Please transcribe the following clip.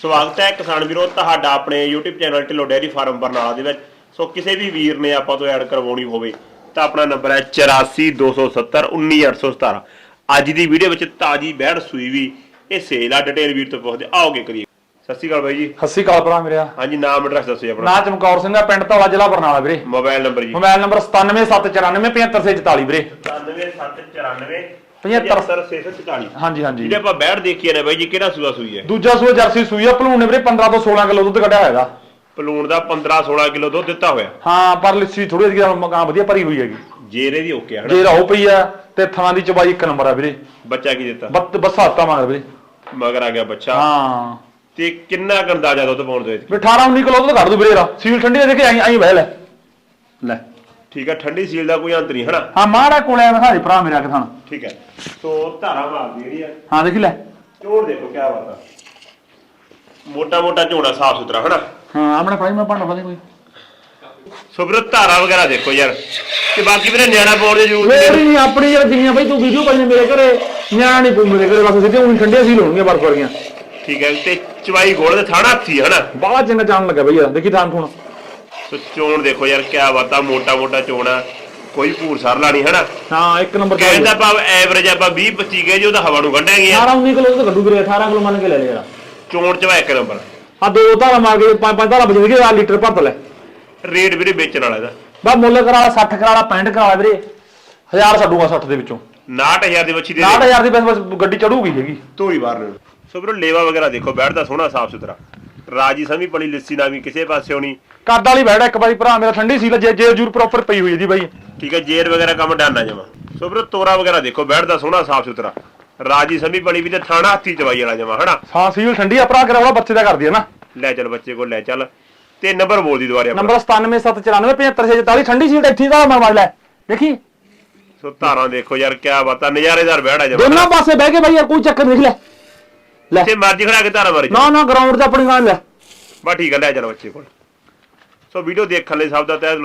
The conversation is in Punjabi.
ਸਵਾਗਤ ਹੈ ਕਿਸਾਨ ਵੀਰੋ ਤੁਹਾਡਾ ਆਪਣੇ YouTube channel Dhillo dairy farm Barnala ਦੇ ਵਿੱਚ। ਸੋ ਕਿਸੇ ਵੀ ਵੀਰ ਨੇ ਆਪਾਂ ਤੋਂ ਐਡ ਕਰਵਾਉਣੀ ਹੋਵੇ ਤਾਂ ਆਪਣਾ ਨੰਬਰ ਹੈ 8427191817 ਅੱਜ ਦੀ ਵੀਡੀਓ ਵਿੱਚ ਤਾਜੀ ਬਹਿੜ ਸੂਈ ਵੀ ਇਹ ਸੇਲ ਆ ਡਿਟੇਲ ਵੀਰ ਤੋਂ ਪੁੱਛਦੇ ਆਓਗੇ ਕਰੀਏ। ਸਤਿ ਸ਼੍ਰੀ ਅਕਾਲ ਬਾਈ ਜੀ। ਸਤਿ ਸ਼੍ਰੀ ਅਕਾਲ ਭਰਾ ਮੇਰਿਆ ਹਾਂਜੀ ਨਾਮ ਐਡਰੈਸ ਦੱਸੋ ਜੀ ਆਪਣਾ। ਨਾਂ ਚਮਕੌਰ ਸਿੰਘ ਆ ਪਿੰਡ ਧੌਲਾ ਜ਼ਿਲ੍ਹਾ ਬਰਨਾਲਾ ਵੀਰੇ। ਮੋਬਾਈਲ ਨੰਬਰ ਜੀ। ਮੋਬਾਈਲ ਨੰਬਰ 9779475644 ਵੀਰੇ। 9794 75 ਹਾਂਜੀ ਹਾਂਜੀ। ਜਿਹੜੇ ਆਪਾਂ ਬੈਠ ਦੇਖੀਏ ਨੇ ਬਾਈ ਜੀ ਕਿਹੜਾ ਸੂਆ ਸੂਈ ਹੈ? ਦੂਜਾ ਸੂਆ ਜਰਸੀ ਸੂਈ ਆ ਭਲੂਣ ਨੇ ਵੀਰੇ 15 ਤੋਂ 16 ਕਿਲੋ ਦੁੱਧ ਕੱਢਿਆ ਹੋਏਗਾ ਪਲੂਣ ਦਾ 15 16 ਕਿਲੋ ਦੁੱਧ ਦਿੱਤਾ ਹੋਇਆ। ਹਾਂ ਪਰ ਲਿੱਸੀ ਥੋੜੀ ਜਿਹੀ ਮਕਾਂ ਵਧੀਆ ਭਰੀ ਹੋਈ ਹੈਗੀ। ਜੇਰੇ ਦੀ ਓਕੇ ਹਨਾ? ਜੇ ਰਹੋ ਪਈ ਆ ਤੇ ਥਾਂ ਦੀ ਚਬਾਈ ਇੱਕ ਨੰਬਰ ਆ ਵੀਰੇ। ਬੱਚਾ ਕੀ ਦਿੱਤਾ? ਬੱਤ ਬਸਾਤਾ ਮੰਗ ਵੀਰੇ। ਮਗਰ ਆ ਗਿਆ ਬੱਚਾ। ਹਾਂ। ਤੇ ਕਿੰਨਾ ਕੁ ਅੰਦਾਜ਼ਾ ਦੁੱਧ ਪਾਉਣ ਦੇ ਵਿੱਚ? ਵੀ 18 19 ਕਿਲੋ ਦੁੱਧ ਕੱਢ ਦੂ ਵੀਰੇ ਰਾ ਸੀਲ ਠੰਡੀ ਦੇ ਕੇ ਆਈ ਆਈ ਬਹਿ ਲੈ ਲੈ। ਠੀਕ ਹੈ ਠੰਡੀ ਸੀਲ ਦਾ ਕੋਈ ਅੰਤ ਨਹੀਂ ਹਨਾ? ਹਾਂ ਮਾੜਾ ਕੋਲੇ ਮੈਂ ਸਾਡੀ ਭਰਾ ਮੇਰਾ ਕਿਥਾਂ ਠੀਕ ਹੈ ਸੋ ਧਾਰਾ ਮਾਰਦੀ ਜਿਹੜੀ ਆ। ਹਾਂ ਦੇਖੀ ਲੈ। ਝੋੜ ਦੇਖੋ ਕਿਆ ਬਾਤ ਆ ਮੋਟਾ ਮੋਟਾ ਝੋੜਾ ਸਾਫ਼ ਸੁਥਰਾ ਹਨਾ? ਹਾਂ ਆਪਣੇ ਭਾਈ ਮੈਂ ਭਾਂਡਾ ਫਾਦੇ ਕੋਈ। ਸੋ ਵੀਰੋ ਧਾਰਾ ਵਗੈਰਾ ਦੇਖੋ ਯਾਰ। ਤੇ ਬਾਕੀ ਵੀਰੇ ਨਿਆਣਾ ਪਾਉਣ ਦੀ ਜ਼ਰੂਰਤ ਮੇਰੀ ਨਹੀਂ ਆਪਣੀ ਜਿਹੜਾ ਜਿੰਨੀਆਂ ਬਈ ਤੂੰ ਵੀਡੀਓ ਪਾਈ ਨੇ ਮੇਰੇ ਘਰੇ ਨਿਆਣਾ ਨਹੀਂ ਪੂ ਮੇਰੇ ਘਰੇ ਬਸ ਸਿੱਧੇ ਹੁਣ ਠੰਡੀਆਂ ਸੀਲ ਹੋਣਗੀਆਂ ਬਰਫ ਵਰਗੀਆਂ। ਠੀਕ ਹੈ ਤੇ ਚਵਾਈ ਗੋਲ ਦੇ ਥਾਣਾ ਹੱਥੀ ਹਨਾ? ਬੜਾ ਚੰਗਾ ਜਾਣ ਲੱਗਾ ਬਈ ਯਾਰ ਦੇਖੀ ਥਾਂ ਹੁਣ ਸੋ ਚੋਣ ਦੇਖੋ ਯਾਰ ਕਿਆ ਬਾਤ ਮੋਟਾ ਮੋਟਾ ਚੋਣਾ ਕੋਈ ਭੂਰ ਸਰ ਲਾਣੀ ਹਨਾ? ਹਾਂ ਇੱਕ ਨੰਬਰ ਦਾ ਕਹਿੰਦਾ ਆਪਾਂ ਐਵਰੇਜ ਆਪਾਂ 20 25 ਗਏ ਜੀ ਉਹਦਾ ਹਵਾ ਨੂੰ ਕੱਢਾਂਗੇ 18 19 ਕਿਲੋ ਤਾਂ ਕੱਢੂ ਵੀਰੇ 18 ਕਿਲੋ ਮੰਨ ਕੇ ਲੈ ਲੈ ਯਾਰ। ਚੋਣ ਚਵਾ ਇੱਕ ਨੰਬਰ। ਆ ਦੋ ਧਾਰਾ ਮਾਰ ਕੇ ਪੰਜ ਪੰਜ ਧਾਰਾ ਬਜਣ ਕੇ ਆ ਲੀਟਰ ਭਰ ਲੈ। ਰੇਟ ਵੀਰੇ ਵੇਚਣ ਵਾਲਾ ਇਹਦਾ। ਬਾ ਮੁੱਲ ਕਰਾ ਲਾ 60 ਕਰਾ ਲਾ 65 ਕਰਾ ਵੀਰੇ। 1000 ਛੱਡੂਗਾ 60 ਦੇ ਵਿੱਚੋਂ। 69000 ਦੀ ਬੱਚੀ ਦੇ 60000 ਦੀ ਬਸ ਬਸ ਗੱਡੀ ਚੜੂਗੀ ਹੈਗੀ। ਧੋਈ ਬਾਹਰ ਨੂੰ ਸੋ ਵੀਰੋ ਲੇਵਾ ਵਗੈਰਾ ਦੇਖੋ ਬੈਠਦਾ ਸੋਹਣਾ ਸਾਫ਼ ਸੁਥਰਾ। ਰਾਜੀ ਸਮੀ ਪਲੀ ਲੱਸੀ ਨਾ ਵੀ ਕਿਸੇ ਪਾਸਿਓਂ ਨਹੀਂ। ਕੱਦ ਵਾਲੀ ਬੈਠਾ ਇੱਕ ਵਾਰੀ ਭਰਾ ਮੇਰਾ ਠੰਡੀ ਸੀ ਜੇ ਜੇ ਜੂਰ ਪ੍ਰੋਪਰ ਪਈ ਹੋਈ ਹੈ ਜੀ ਬਾਈ। ਠੀਕ ਹੈ ਜੇਰ ਵਗੈਰਾ ਕੰਮ ਡਾਨਾ ਜਮਾ। ਸੋ ਵੀਰੋ ਤੋਰਾ ਵਗੈਰਾ ਦੇਖੋ ਬੈਠਦਾ ਸੋਹਣਾ ਸਾਫ਼ ਸੁਥਰਾ। ਰਾਜੀ ਸਮੀ ਪਲੀ ਵੀ ਤੇ ਥਾਣਾ ਹੱਥੀ ਚਵਾਈ ਵਾਲਾ ਜਮਾ ਹਨਾ? ਹਾਂ ਸੀਲ ਠੰਡੀ ਆ ਭਰਾ ਕਰਾਉਣਾ ਬੱਚੇ ਦਾ ਕਰਦੀ ਹੈ ਨਾ। ਲੈ ਚੱਲ ਬੱਚੇ ਕੋਲ ਲੈ ਚੱਲ। ਤੇ ਨੰਬਰ ਬੋਲ ਦੀ ਦੁਬਾਰੇ ਆਪਣਾ। ਨੰਬਰ 9779475644 ਠੰਡੀ ਸੀਲ ਇੱਥੇ ਦਾ ਮਾਰ ਲੈ। ਦੇਖੀ ਸੋ ਧਾਰਾਂ ਦੇਖੋ ਯਾਰ ਕਿਆ ਬਾਤਾਂ ਨਜ਼ਾਰੇਦਾਰ ਬੈੜਾ ਜਮਾ। ਦੋਨਾਂ ਪਾਸੇ ਬਹਿ ਕੇ ਬਾਈ ਯਾਰ ਕੋਈ ਚੱਕਰ ਨਹੀਂ ਲੈ। ਲੈ। ਤੇ ਮਰਜ਼ੀ ਖੜਾ ਕੇ ਧਾਰਾਂ ਮਾਰੀ ਨਾ ਨਾ ਗਰਾਊਂਡ 'ਚ ਆਪਣੀ ਗਾਂ ਲੈ। ਬਾ ਠੀਕ ਹੈ ਲੈ ਚੱਲ ਬੱਚੇ ਕੋਲ। ਸੋ ਵੀਡੀਓ ਦੇਖਣ ਲਈ ਸਭ ਦਾ ਤਹਿ ਦਿਲੋਂ